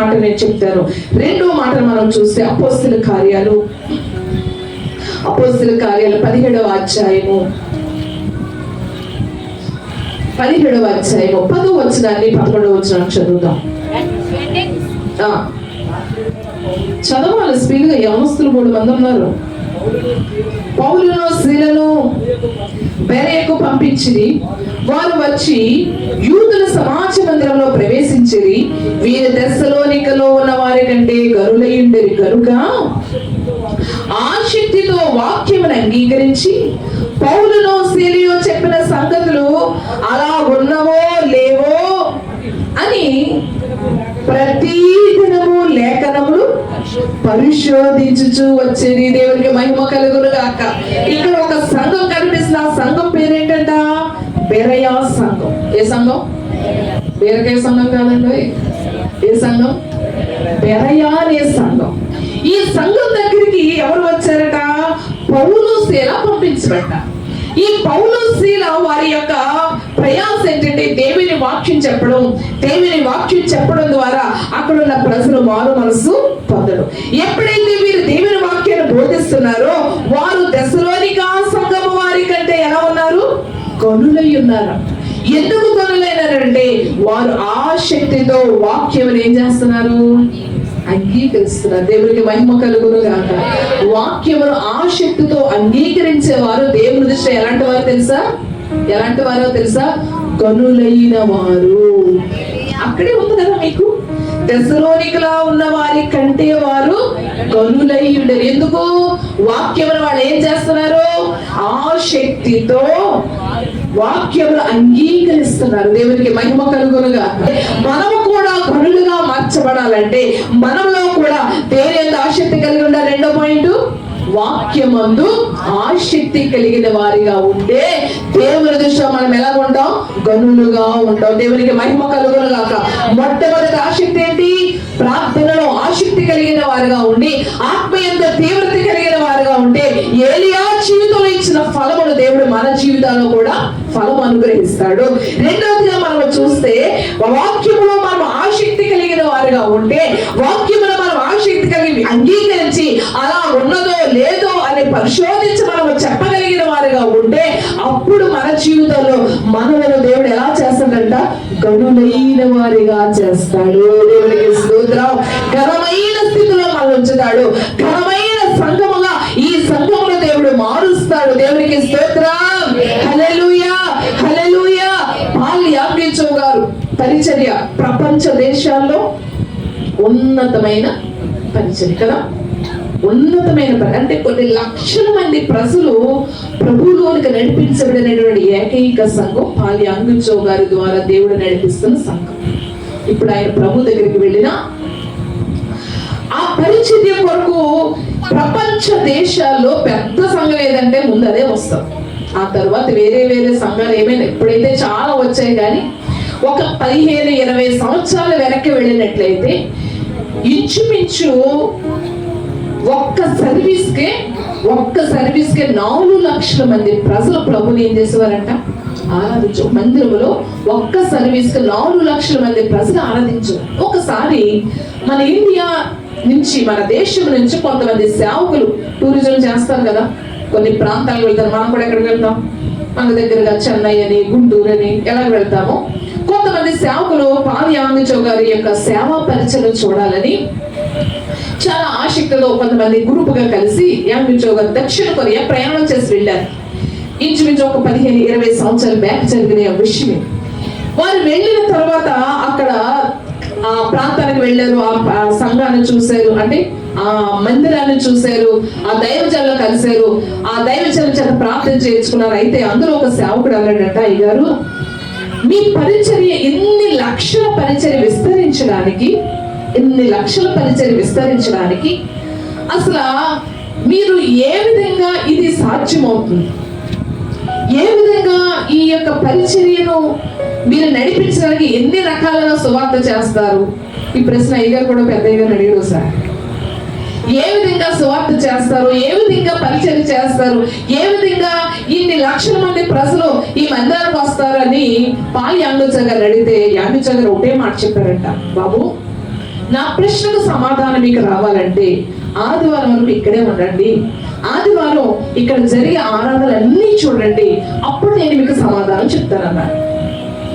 మాట నేను చెప్తాను రెండో మాటను మనం చూస్తే అపోస్తుల కార్యాలు. అపోస్తుల కార్యాలు పదిహేడవ అధ్యాయము. పదిహేడవ అధ్యాయము. పదో వచనాన్ని పదకొండవ వచనాన్ని చదువుదాం. చదవాలి స్పీడ్గా. యవనస్తులు మూడు మంది ఉన్నారు. పౌరులు స్త్రీలను బెరేకు పంపించిరి. వారు వచ్చి యూదుల సమాజ మందిరంలో ప్రవేశించిరి. వీరి దశలోనికలో ఉన్న వారి కంటే గరులయుండరి కనుక ఆసక్తితో వాక్యమును అంగీకరించి పౌరులో శీలియో చెప్పిన సంగతులు అలా ఉన్నవో లేవో అని ప్రతి దినము లేఖనములు పరిశోధించుచు వచ్చేది దేవునికి మహిమ కలుగును గాక ఇక్కడ ఒక సంఘం బెరయా సంఘం? ఏ సంఘం? బీరకాయ సంఘం కాదండి? ఏ సంఘం? బెరయా అనే సంఘం. ఈ సంఘం దగ్గరికి ఎవరు వచ్చారట? పౌలు శీల పంపించబడ్డ ఈ పౌలు శీల వారి యొక్క ప్రయాస ఏంటంటే దేవుని వాక్యం చెప్పడం దేవుని వాక్యం చెప్పడం ద్వారా అక్కడ ఉన్న ప్రజలు మారు మనసు పొందడం ఎప్పుడైతే వీరు దేవుని వాక్యాన్ని బోధిస్తున్నారో వారు కనులై ఉన్నారు ఎందుకు కనులైనారంటే వారు ఆ శక్తితో వాక్యం ఏం చేస్తున్నారు? అంగీకరిస్తున్నారు. దేవుడికి మహిమ కలుగును గాక. వాక్యమును ఆ అంగీకరించే వారు దేవుని దృష్టి ఎలాంటి వారు తెలుసా? ఎలాంటి వారో తెలుసా? కనులైన వారు అక్కడే ఉంది కదా మీకు? దశలోనికలా ఉన్న వారి కంటే వారు కనులై ఉండరు ఎందుకు? వాక్యమును వాళ్ళు ఏం చేస్తున్నారు? శక్తితో వాక్యములు అంగీకరిస్తున్నారు. దేవునికి మహిమ కలుగునుగా. మనము కూడా పనులుగా మార్చబడాలంటే మనలో కూడా దేని ఆసక్తి కలిగి ఉండాలి. రెండో పాయింట్ వాక్యమందు ఆసక్తి కలిగిన వారిగా ఉంటే దేవుని దృష్టిలో మనం ఎలా ఉంటాం? గనులుగా ఉంటాం. దేవునికి మహిమ కలుగును గాక మొట్టమొదటి ఆసక్తి ఏంటి? ప్రార్థనలో ఆసక్తి కలిగిన వారిగా ఉండి ఆత్మీయంత తీవ్రత వారుగా ఉంటే ఏలియా జీవితంలో ఇచ్చిన ఫలమును దేవుడు మన జీవితాల్లో కూడా ఫలం అనుగ్రహిస్తాడు. రెండవదిగా మనం చూస్తే వాక్యములో మనం ఆసక్తి కలిగిన వారుగా ఉంటే వాక్యములో మనం ఆసక్తి కలిగి అంగీకరించి అలా ఉన్నదో లేదో అని పరిశోధించి మనం చెప్పగలిగిన వారుగా ఉంటే అప్పుడు మన జీవితంలో మనలను దేవుడు ఎలా చేస్తాడంట? గనులైన వారిగా చేస్తాడు. దేవుడికి స్తోత్రం. ఘనమైన స్థితిలో మనం ఉంచుతాడు. ఘనమైన సంఘముగా ఈ సంఘమును దేవుడు మారుస్తాడు. దేవునికి స్తోత్రం. పాల్ గారు. పరిచర్య ప్రపంచ దేశాల్లో ఉన్నతమైన పరిచర్య కదా? ఉన్నతమైన అంటే కొన్ని లక్షల మంది ప్రజలు ప్రభులోనికి నడిపించబడినటువంటి ఏకైక సంఘం పాల్యాంగుచో గారి ద్వారా దేవుడు నడిపిస్తున్న సంఘం. ఇప్పుడు ఆయన ప్రభు దగ్గరికి వెళ్ళిన ఆ పరిచర్య కొరకు ప్రపంచ దేశాల్లో పెద్ద సంఘం ఏదంటే ముందు అదే వస్తాం. ఆ తర్వాత వేరే వేరే సంఘాలు ఏమైనా ఎప్పుడైతే చాలా వచ్చాయి కానీ ఒక పదిహేను ఇరవై సంవత్సరాలు వెనక్కి వెళ్ళినట్లయితే ఇంచుమించు ఒక్క సర్వీస్కే ఒక్క సర్వీస్కే నాలుగు లక్షల మంది ప్రజలు ప్రభుని ఏం చేసేవారంట? ఆరాధించు మందిరంలో ఒక్క సర్వీస్కి నాలుగు లక్షల మంది ప్రజలు ఆరాధించు. ఒకసారి మన ఇండియా నుంచి మన దేశం నుంచి కొంతమంది సేవకులు టూరిజం చేస్తారు కదా. కొన్ని ప్రాంతాలకు వెళ్తారు. మనం కూడా ఎక్కడికి వెళ్తాం? మన దగ్గరగా చెన్నై అని గుంటూరు అని ఎలా వెళ్తామో. కొంతమంది సేవకులు పాల్యాంగచో గారి యొక్క సేవా పరిచయం చూడాలని చాలా ఆసక్తితో కొంతమంది గ్రూపుగా కలిసి యాంగ్చో గారు దక్షిణ కొరియా ప్రయాణం చేసి వెళ్ళారు. ఇంచుమించు ఒక పదిహేను ఇరవై సంవత్సరాల బ్యాక్ జరిగిన విషయం వారు వెళ్ళిన తర్వాత అక్కడ ఆ ప్రాంతానికి వెళ్ళారు ఆ సంఘాన్ని చూశారు అంటే ఆ మందిరాన్ని చూశారు ఆ దైవజనులు కలిశారు. ఆ దైవజనుల చేత ప్రార్థన చేయించుకున్నారు. అయితే అందులో ఒక సేవకుడు అన్నాడంట అయ్యారు మీ పరిచర్య ఎన్ని లక్షల పరిచర్య విస్తరించడానికి ఎన్ని లక్షల పరిచర్య విస్తరించడానికి అసలు మీరు ఏ విధంగా ఇది సాధ్యమవుతుంది? ఏ విధంగా ఈ యొక్క పరిచర్యను మీరు నడిపించడానికి ఎన్ని రకాలుగా సువార్త చేస్తారు? ఈ ప్రశ్న అయ్యగారు కూడా పెద్ద అయ్యగారు అడిగారు సార్. ఏ విధంగా సువార్త చేస్తారు? ఏ విధంగా పరిచయం చేస్తారు? ఏ విధంగా ఇన్ని లక్షల మంది ప్రజలు ఈ మందిరానికి వస్తారని పాల్ యాండోచగర్ అడిగితే యాంగుచ గారు ఒకటే మాట చెప్పారంట. బాబు నా ప్రశ్నకు సమాధానం మీకు రావాలంటే ఆదివారం వరకు ఇక్కడే ఉండండి. ఆదివారం ఇక్కడ జరిగే ఆరాధనలన్నీ చూడండి. అప్పుడు నేను మీకు సమాధానం చెప్తానన్నాడు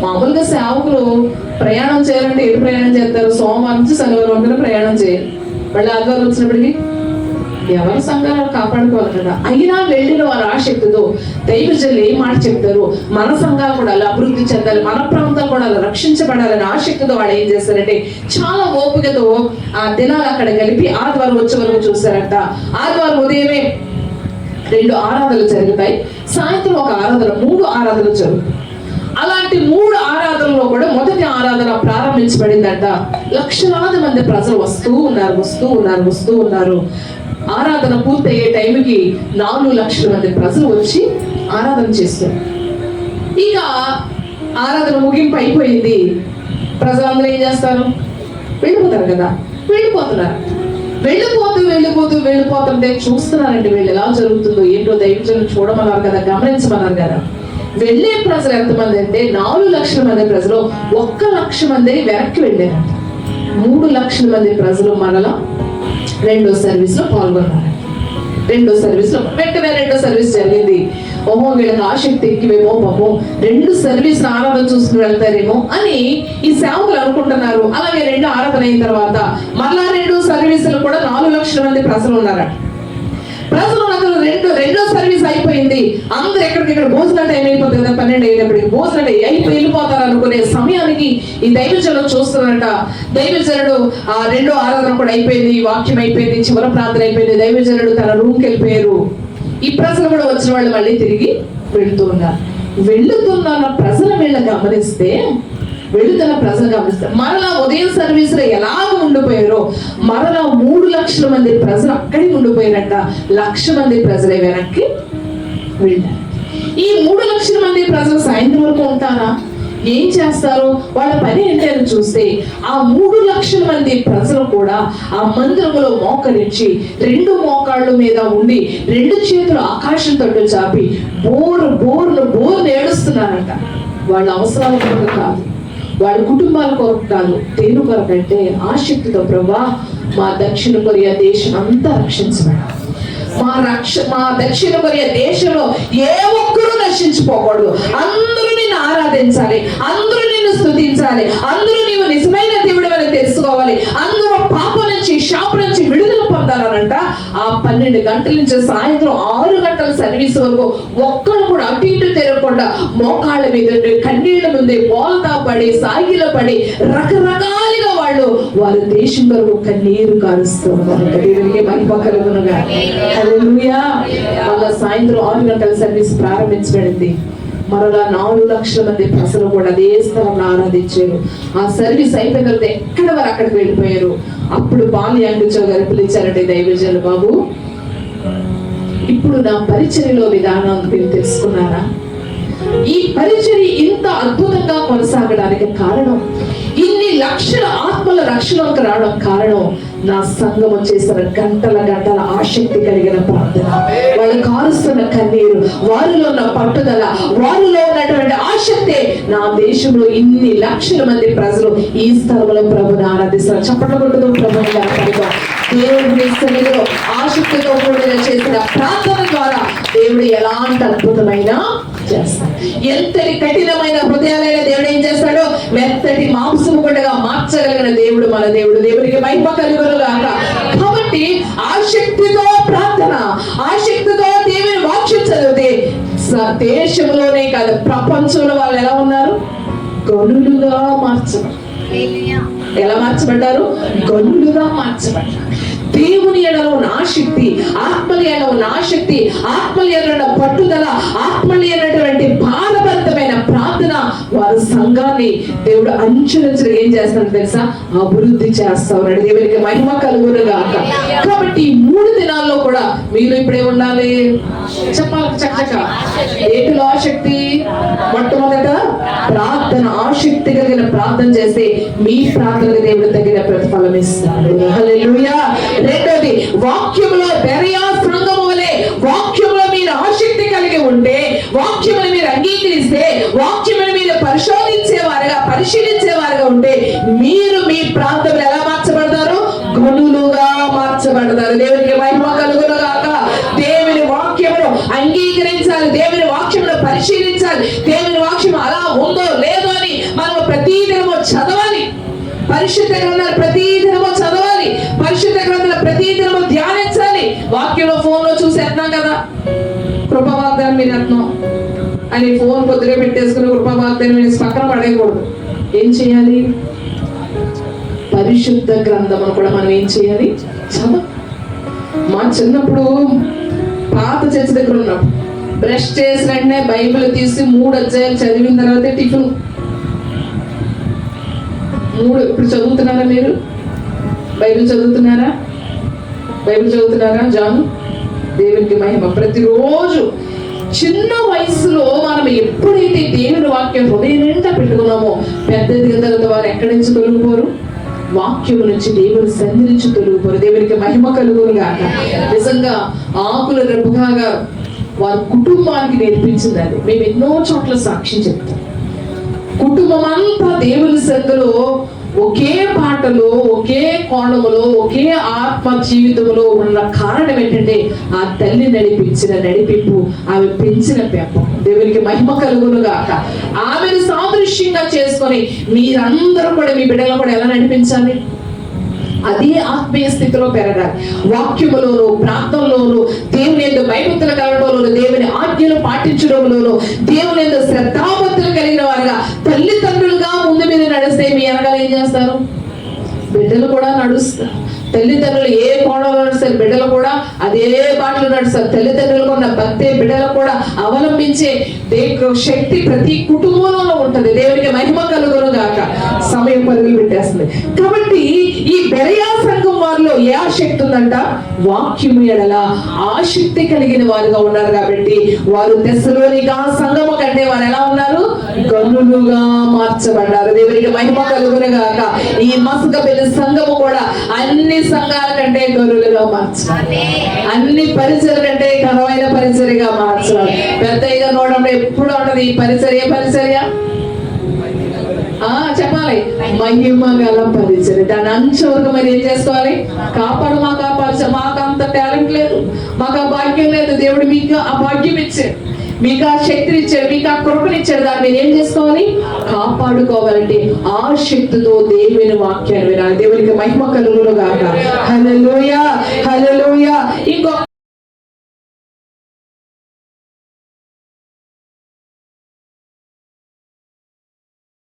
మామూలుగా సేవకులు ప్రయాణం చేయాలంటే ఎటు ప్రయాణం చేస్తారు? సోమవారం నుంచి శనివారం వరకు ప్రయాణం చేయాలి. మళ్ళీ ఆదివారం వచ్చినప్పటికి ఎవరి సంఘాలను కాపాడుకోవాలి కదా? అయినా వెళ్ళిన వారు ఆసక్తితో దైవజనులు ఏ మాట చెప్తారు? మన సంఘాలు కూడా అలా అభివృద్ధి చెందాలి మన ప్రాంతాలు కూడా అలా రక్షించబడాలని ఆసక్తితో వాళ్ళు ఏం చేస్తారంటే చాలా ఓపికతో ఆ దినాలు అక్కడ కలిపి ఆదివారం వచ్చే వరకు చూసారంట ఆదివారం ఉదయమే రెండు ఆరాధనలు జరుగుతాయి సాయంత్రం ఒక ఆరాధన మూడు ఆరాధనలు జరుగుతాయి. అలాంటి మూడు ఆరాధనలో కూడా మొదటి ఆరాధన ప్రారంభించబడిందంట. లక్షలాది మంది ప్రజలు వస్తూ ఉన్నారు వస్తూ ఉన్నారు వస్తూ ఉన్నారు. ఆరాధన పూర్తయ్యే టైంకి నాలుగు లక్షల మంది ప్రజలు వచ్చి ఆరాధన చేస్తారు. ఇక ఆరాధన ముగింపు అయిపోయింది. ప్రజలందరూ ఏం చేస్తారు? వెళ్ళిపోతారు కదా? వెళ్ళిపోతున్నారు. వెళ్ళిపోతూ వెళ్ళిపోతూ వెళ్ళిపోతుంటే చూస్తున్నారండి వీళ్ళు ఎలా జరుగుతుందో ఏంటో దైవజనులు చూడమన్నారు కదా గమనించమన్నారు కదా. వెళ్ళే ప్రజలు ఎంతమంది అంటే నాలుగు లక్షల మంది ప్రజలు ఒక్క లక్ష మంది వెనక్కి వెళ్ళారు మూడు లక్షల మంది ప్రజలు మరలా రెండో సర్వీస్లో పాల్గొన్నారు రెండో సర్వీస్లో వెంటనే రెండో సర్వీస్ జరిగింది. ఓహో వీళ్ళకి ఆసక్తి ఎక్కివేమో పాపం. రెండు సర్వీస్ ఆరాధన చూసుకుని వెళ్తారేమో అని ఈ సేవకులు అనుకుంటున్నారు. అలాగే రెండు ఆరాధన అయిన తర్వాత మళ్ళా రెండు సర్వీసులు కూడా నాలుగు లక్షల మంది ప్రజలు ఉన్నారట. ప్రజలు అందరూ రెండు రెండో సర్వీస్ అయిపోయింది. అందరూ ఎక్కడికి ఇక్కడ భోజనం టైం అయిపోతుంది కదా పన్నెండు అయినప్పటికి భోజనం అయిపోయి వెళ్ళిపోతారు అనుకునే సమయానికి ఈ దైవజనం చూస్తున్నారంట. దైవజనుడు ఆ రెండో ఆరాధన కూడా అయిపోయింది వాక్యం అయిపోయింది చివరి ప్రార్థన అయిపోయింది దైవజనుడు తన రూమ్కి వెళ్ళిపోయారు. ఈ ప్రజలు కూడా వచ్చిన వాళ్ళు మళ్ళీ తిరిగి వెళుతూ ఉన్నారు. వెళుతున్న ప్రజల వీళ్ళ గమనిస్తే వెళుతున్న ప్రజలు గమనిస్తే మరలా ఉదయం సర్వీస్ ఎలాగ ఉండిపోయారో మరలా మూడు లక్షల మంది ప్రజలు అక్కడే ఉండిపోయారంట. లక్ష మంది ప్రజలే వెనక్కి వెళ్ళారు. ఈ మూడు లక్షల మంది ప్రజలు సాయంత్రం వరకు ఉంటారా? ఏం చేస్తారు? వాళ్ళ పని ఏంటి అని చూస్తే ఆ మూడు లక్షల మంది ప్రజలు కూడా ఆ మందిరంలో మోకరించి రెండు మోకాళ్ళ మీద ఉండి రెండు చేతులు ఆకాశం తట్టు చాపి బోరు బోర్లు బోర్లు ఏడుస్తున్నారంట. వాళ్ళ అవసరాల కొరకు కాదు. వాళ్ళ కుటుంబాల కొరకు కాదు. దేని కొరకంటే అంటే ఆసక్తితో ప్రభా మా దక్షిణ కొరియా దేశం అంతా రక్షించబడాలి. మా రక్ష మా దక్షిణ కొరియా దేశంలో ఏ ఒక్కరూ నశించిపోకూడదు. అందరూ నిన్ను ఆరాధించాలి. అందరూ నిన్ను స్థుతించాలి అందరూ నీవు నిజమైన దేవుడు అని తెలుసుకోవాలి. అందరూ పాపం నుంచి షాప్ నుంచి విడుదల పొందాలనంట. ఆ పన్నెండు గంటల నుంచి సాయంత్రం ఆరు గంటల సర్వీస్ వరకు ఒక్కరు కూడా అటు ఇటు తిరగకుండా మోకాళ్ళ మీద కన్నీళ్ళ ముందే బోల్తా పడి సాగిల పడి రకరకాలుగా వాళ్ళు వారి దేశం వరకు నీరు కారుస్తూ ఉన్నారు. దేవునికి మహిమ కలుగునుగా సాయంత్రం ఆరు గంటల సర్వీస్ ప్రారంభించబడింది. మరలా నాలుగు లక్షల మంది ప్రజలు కూడా అదే స్థలంలో ఆరాధించారు. ఆ సర్వీస్ అయిపోయిన తర్వాత ఎక్కడ వారు అక్కడికి వెళ్ళిపోయారు? అప్పుడు బాలి అంగుచో గారు పిలిచారంటే దైవజనులు బాబు ఇప్పుడు నా పరిచర్యలో విధానం మీరు తెలుసుకున్నారా? ఈ పరిచర్య ఇంత అద్భుతంగా కొనసాగడానికి కారణం ఈ లక్షల ఆత్మల రక్షణకు రావడం కారణం నా సంఘం చేసిన గంటల గంటల ఆసక్తి కలిగిన ప్రార్థన. వాళ్ళు కారుస్తున్న కన్నీరు వారిలో ఉన్న పట్టుదల వారిలో ఉన్నటువంటి ఆసక్తే నా దేశంలో ఇన్ని లక్షల మంది ప్రజలు ఈ స్థలంలో ప్రభుని ఆరాధిస్తారు. చప్పట్ల కొట్టుతో ప్రభుని ఆరాధిద్దాం. దేవుడి సన్నిధిలో ఆసక్తితో కూడిన చేసిన ప్రార్థన ద్వారా దేవుడు ఎలాంటి అద్భుతమైన చేస్తాడు ఎంతటి కఠినమైన దేశంలోనే కాదు ప్రపంచంలో వాళ్ళు ఎలా ఉన్నారు? గనులుగా మార్చబడి ఎలా మార్చబడ్డారు? గనులుగా మార్చబడ్డారు. దేవుని ఎడలో ఉన్న ఆసక్తి ఆత్మల ఎడలో ఉన్న ఆసక్తి ఆత్మల ఎడలో పట్టుదల ఆత్మలు ఎడటువంటి భారభరితమైన ప్రార్థన వారి సంఘాన్ని దేవుడు అంచులంచులు ఏం చేస్తాడు తెలుసా? అభివృద్ధి చేస్తా ఉన్నాడు దేవునికి మహిమ కలుగునుగాక కాబట్టి ఈ మూడు దినాల్లో కూడా మీరు ఇప్పుడే ఉండాలి. చెప్పాలి చక్కచక్క ఏటిలో ఆసక్తి? మొట్టమొదట ప్రార్థన ఆసక్తి కలిగిన ప్రార్థన చేస్తే మీ ప్రార్థనకు దేవుడు తగిన ప్రతిఫలం ఇస్తాడు. రెండోది వాక్యంలో బెరయా సంఘము వలె వాక్యంలో మీరు ఆసక్తి కలిగి ఉంటే వాక్యములు మీరు అంగీకరిస్తే వాక్యములు మీరు పరిశోధించే వారుగా పరిశీలించే వారుగా ఉంటే మీరు మీ ప్రా పరిశీలించాలి దేవుని వాక్యమును పరిశీలించాలి. దేవుని వాక్యం అలా ఉందో లేదో అని మనం ప్రతి దినము చదవాలి. పరిశుద్ధ గ్రంథాలు ప్రతి దినము చదవాలి. పరిశుద్ధ గ్రంథాలు ప్రతి దినము ధ్యానించాలి. వాక్యంలో ఫోన్లో చూసేస్తున్నాం కదా. కృపవాగ్దానం రత్నం అని ఫోన్ పొద్దుగా పెట్టేసుకుని కృపవాగ్దానం వినేసి పక్కన పడేయకూడదు. ఏం చేయాలి? పరిశుద్ధ గ్రంథం కూడా మనం ఏం చేయాలి? చదవ మా చిన్నప్పుడు పాత చర్చ దగ్గర ఉన్నప్పుడు బ్రష్ చేసిన వెంటనే బైబిల్ తీసి మూడు అధ్యాయాలు చదివిన తర్వాత టిఫిన్. మూడు ఇప్పుడు చదువుతున్నారా మీరు? బైబిల్ చదువుతున్నారా? బైబిల్ చదువుతున్నారా జాను? దేవునికి మహిమ. ప్రతిరోజు చిన్న వయసులో మనం ఎప్పుడైతే దేవుని వాక్యం హృదయం నిండా పెట్టుకున్నామో పెద్ద తర్వాత వారు ఎక్కడి నుంచి తొలగిపోరు? వాక్యం నుంచి దేవుని సన్నిధి నుంచి తొలగిపోరు. దేవునికి మహిమ కలుగును గాక నిజంగా ఆకుల రెబ్బగా వారి కుటుంబానికి నేర్పించిందని మేము ఎన్నో చోట్ల సాక్ష్యం చెప్తాం. కుటుంబం అంతా దేవుని సంఘలో ఒకే పాటలో ఒకే కోణములో ఒకే ఆత్మ జీవితంలో ఉన్న కారణం ఏంటంటే ఆ తల్లి నడిపించిన నడిపింపు ఆమె పెంచిన పెంపం దేవునికి మహిమ కలుగును గాక. ఆమెను సాదృశ్యంగా చేసుకొని మీరందరూ కూడా మీ బిడ్డలు కూడా ఎలా నడిపించాలి? అదే ఆత్మీయ స్థితిలో పెరగాలి. వాక్యములోను ప్రాంతంలోను దేవుని యొక్క భయభక్తులు కలగడంలోను దేవుని ఆజ్ఞలు పాటించడంలోను దేవుని యొక్క శ్రద్ధాభక్తులు కలిగిన వారుగా తల్లిదండ్రులుగా ముందు మీద నడిస్తే మీ అనగా ఏం చేస్తారు? బిడ్డలు కూడా నడుస్తారు తల్లిదండ్రులు ఏ కోణంలో నడుస్తారు బిడ్డలు కూడా అదే బాటలు నడుస్తారు. తల్లిదండ్రులకు ఉన్న భక్తి బిడ్డలు కూడా అవలంబించే దేవ శక్తి ప్రతి కుటుంబంలో ఉంటుంది. దేవునికి మహిమ కలుగును గాక. సమయం పరుగులు పెట్టేస్తుంది. కాబట్టి ఈ బెరయా సంఘం వారిలో ఏ ఆసక్తి ఉందంట? వాక్యము ఎడల ఆసక్తి కలిగిన వారుగా ఉన్నారు కాబట్టి వారు దశలోనిగా సంఘము కంటే వారు ఎలా ఉన్నారు? గనులుగా మార్చబడ్డారు. దేవునికి మహిమ కలుగును గాక ఈ మసక పెళ్ళి సంఘము కూడా అన్ని సంఘాల కంటే గనులుగా మార్చాలి అన్ని పరిచయం కంటే ఘనమైన పరిచర్యగా మార్చాలి పెద్దగా నోడంలో ఎప్పుడు ఉంటది ఈ పరిచర్య ఏ పరిచర్య ఆ చెప్పాలి. మహిమ గల పరిచయం దాని అంచు వరకు మరి ఏం చేసుకోవాలి? కాపాడు మాకు ఆ పరిచయం మాకు అంత టాలెంట్ లేదు. మాకు ఆ భాగ్యం లేదు. దేవుడు మీకు ఆ భాగ్యం ఇచ్చాడు. మీకు ఆ శక్తిని ఇచ్చాడు మీకు ఆ కృపని దాన్ని మీరు ఏం చేసుకోవాలి? కాపాడుకోవాలంటే ఆ శక్తితో దేవుని వాక్యాన్ని వినాలి. దేవునికి మహిమ కలుగును గాక. హలోయ హలోయ ఇంకో